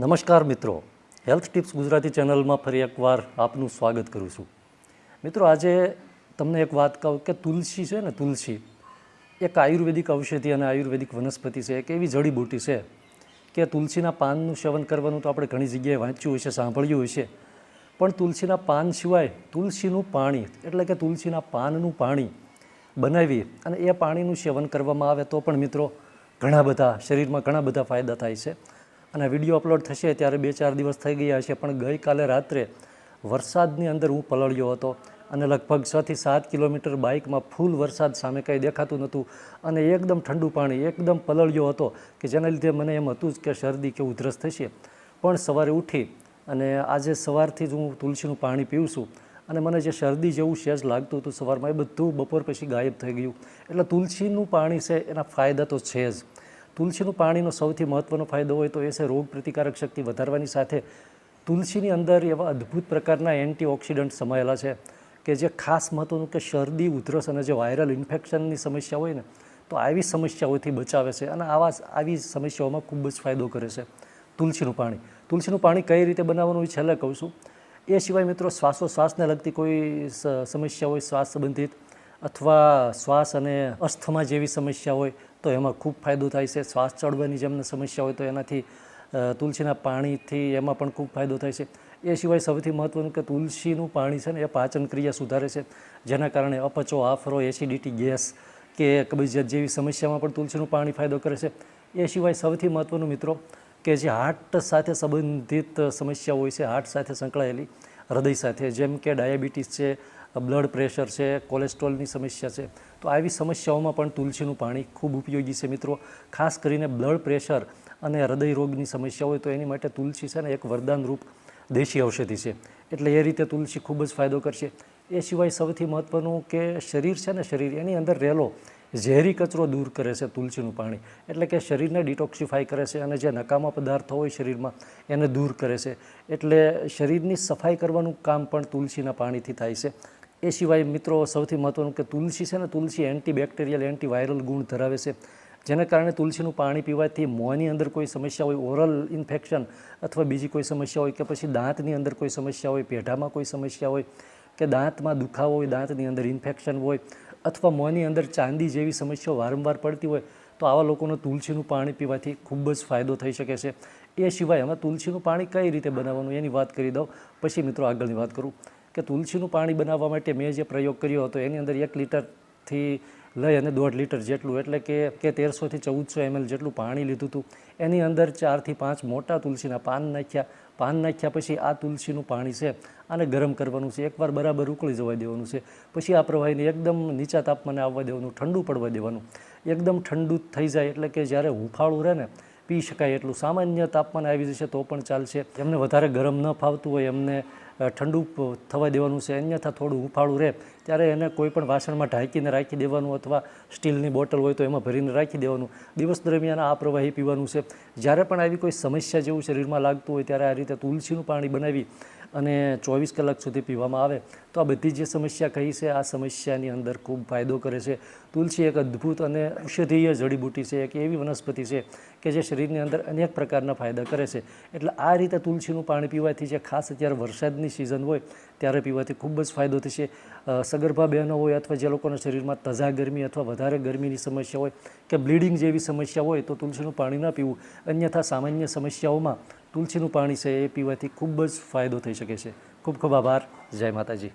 નમસ્કાર મિત્રો. Health tips Gujarati ચેનલમાં ફરી એકવાર આપનું સ્વાગત કરું છું. મિત્રો, આજે તમને એક વાત કહું કે તુલસી છે ને, તુલસી, એક આયુર્વેદિક ઔષધિ અને આયુર્વેદિક વનસ્પતિ છે, એક એવી જડીબૂટી છે કે તુલસીના પાનનું સેવન કરવાનું તો આપણે ઘણી જગ્યાએ વાંચ્યું હશે, સાંભળ્યું હશે. પણ તુલસીના પાન સિવાય તુલસીનું પાણી, એટલે કે તુલસીના પાનનું પાણી બનાવી અને એ પાણીનું સેવન કરવામાં આવે તો પણ મિત્રો, ઘણા બધા શરીરમાં ઘણા બધા ફાયદા થાય છે. અને વીડિયો અપલોડ થશે ત્યારે બે ચાર દિવસ થઈ ગયા છે, પણ ગઈકાલે રાત્રે વરસાદની અંદર હું પલળ્યો હતો અને લગભગ છથી સાત કિલોમીટર બાઇકમાં ફૂલ વરસાદ સામે કંઈ દેખાતું નહોતું અને એકદમ ઠંડુ પાણી, એકદમ પલળ્યો હતો કે જેના લીધે મને એમ હતું જ કે શરદી કે ઉધરસ થશે. પણ સવારે ઉઠી અને આજે સવારથી જ હું તુલસીનું પાણી પીઉં છું અને મને જે શરદી જેવું સહેજ લાગતું હતું સવારમાં એ બધું બપોર પછી ગાયબ થઈ ગયું. એટલે તુલસીનું પાણી છે એના ફાયદા તો છે જ. તુલસીનું પાણીનો સૌથી મહત્ત્વનો ફાયદો હોય તો એ છે રોગ પ્રતિકારક શક્તિ વધારવાની સાથે તુલસીની અંદર એવા અદ્ભુત પ્રકારના એન્ટીઓક્સિડન્ટ સમાયેલા છે કે જે ખાસ મહત્ત્વનું કે શરદી, ઉધરસ અને જે વાયરલ ઇન્ફેક્શનની સમસ્યા હોય ને, તો આવી સમસ્યાઓથી બચાવે છે અને આવા આવી સમસ્યાઓમાં ખૂબ જ ફાયદો કરે છે તુલસીનું પાણી. તુલસીનું પાણી કઈ રીતે બનાવવાનું એ છેલ્લે કહું છું. એ સિવાય મિત્રો શ્વાસોશ્વાસને લગતી કોઈ સમસ્યા હોય, શ્વાસ સંબંધિત અથવા શ્વાસ અને અસ્થમા જેવી સમસ્યા હોય તો એમાં ખૂબ ફાયદો થાય છે. શ્વાસ ચડવાની જેમને સમસ્યા હોય તો એનાથી તુલસીના પાણીથી એમાં પણ ખૂબ ફાયદો થાય છે. એ સિવાય સૌથી મહત્ત્વનું કે તુલસીનું પાણી છે ને એ પાચન ક્રિયા સુધારે છે. જેના કારણે અપચો, આફરો, એસિડિટી, ગેસ કે કબજિયાત જેવી સમસ્યામાં પણ તુલસીનું પાણી ફાયદો કરે છે. એ સિવાય સૌથી મહત્ત્વનું મિત્રો કે જે હાર્ટ સાથે સંબંધિત સમસ્યા હોય છે, હાર્ટ સાથે સંકળાયેલી હૃદય સાથે. જેમ કે ડાયાબિટીસ છે, બ્લડ પ્રેશર છે, કોલેસ્ટ્રોલની સમસ્યા છે. તો આવી સમસ્યાઓમાં પણ તુલસીનું પાણી ખૂબ ઉપયોગી છે મિત્રો. ખાસ કરીને બ્લડ પ્રેશર અને હૃદય રોગની સમસ્યા હોય તો એની માટે તુલસી છે ને એક વરદાન રૂપ દેશી ઔષધિ છે. એટલે એ રીતે તુલસી ખૂબ જ ફાયદો કરશે. એ સિવાય સૌથી મહત્ત્વનું કે શરીર છે ને શરીર, એની અંદર રહેલો ઝેરી કચરો દૂર કરે છે તુલસીનું પાણી. એટલે કે શરીરને ડિટોક્સિફાય કરે છે અને જે નકામા પદાર્થો હોય શરીરમાં એને દૂર કરે છે. એટલે શરીરની સફાઈ કરવાનું કામ પણ તુલસીના પાણીથી થાય છે. એ સિવાય મિત્રો સૌથી મહત્ત્વનું કે તુલસી છે ને, તુલસી એન્ટીબેક્ટેરિયલ એન્ટીવાયરલ ગુણ ધરાવે છે. જેને કારણે તુલસીનું પાણી પીવાથી મોંની અંદર કોઈ સમસ્યા હોય ઓરલ ઇન્ફેક્શન અથવા બીજી કોઈ સમસ્યા હોય કે પછી દાંતની અંદર કોઈ સમસ્યા હોય, પેઢામાં કોઈ સમસ્યા હોય કે દાંતમાં દુખાવો હોય, દાંતની અંદર ઇન્ફેક્શન હોય અથવા મોંની અંદર ચાંદી જેવી સમસ્યાઓ વારંવાર પડતી હોય, તો આવા લોકોને તુલસીનું પાણી પીવાથી ખૂબ જ ફાયદો થઈ શકે છે. એ સિવાય અમે તુલસીનું પાણી કઈ રીતે બનાવવાનું એની વાત કરી દઉં. પછી મિત્રો આગળની વાત કરું કે તુલસીનું પાણી બનાવવા માટે મેં જે પ્રયોગ કર્યો હતો, એની અંદર એક લીટરથી લઈ અને દોઢ લીટર જેટલું, એટલે કે કે તેરસોથી ચૌદસો એમએલ જેટલું પાણી લીધું હતું. એની અંદર ચારથી પાંચ મોટા તુલસીના પાન નાખ્યા પાન નાખ્યા પછી આ તુલસીનું પાણી છે, આને ગરમ કરવાનું છે, એકવાર બરાબર ઉકળી જવા દેવાનું છે, પછી આ પ્રવાહીને એકદમ નીચા તાપમાને આવવા દેવાનું, ઠંડુ પડવા દેવાનું. એકદમ ઠંડુ થઈ જાય એટલે કે જ્યારે હુંફાળું રહે ને, પી શકાય એટલું. સામાન્ય તાપમાન આવી જશે તો પણ ચાલશે. એમને વધારે ગરમ ન ફાવતું હોય એમને ઠંડુ થવા દેવાનું છે, અન્યથા થોડું હુંફાળું રહે. ત્યારે એને કોઈ પણ વાસણમાં ઢાંકીને રાખી દેવાનું અથવા સ્ટીલની બોટલ હોય તો એમાં ભરીને રાખી દેવાનું. દિવસ દરમિયાન આ પ્રવાહી પીવાનું છે. જ્યારે પણ આવી કોઈ સમસ્યા જેવું શરીરમાં લાગતું હોય ત્યારે આ રીતે તુલસીનું પાણી બનાવી અને ચોવીસ કલાક સુધી પીવામાં આવે, તો આ બધી જે સમસ્યા કહી છે, આ સમસ્યાની અંદર ખૂબ ફાયદો કરે છે. તુલસી એક અદ્ભુત અને ઔષધીય જડીબૂટી છે, એક એવી વનસ્પતિ છે કે જે શરીરની અંદર અનેક પ્રકારના ફાયદા કરે છે. એટલે આ રીતે તુલસીનું પાણી પીવાથી જે ખાસ અત્યારે વરસાદની સિઝન હોય, ત્યારે પીવાથી ખૂબ જ ફાયદો થશે. સગર્ભા બહેનો હોય અથવા જે લોકોના શરીરમાં તજા ગરમી અથવા વધારે ગરમીની સમસ્યા હોય કે બ્લીડિંગ જેવી સમસ્યા હોય, તો તુલસીનું પાણી ન પીવું. અન્યથા સામાન્ય સમસ્યાઓમાં તુલસીનું પાણી છે એ પીવાથી ખૂબ જ ફાયદો થઈ શકે છે. ખૂબ ખૂબ આભાર. જય માતાજી.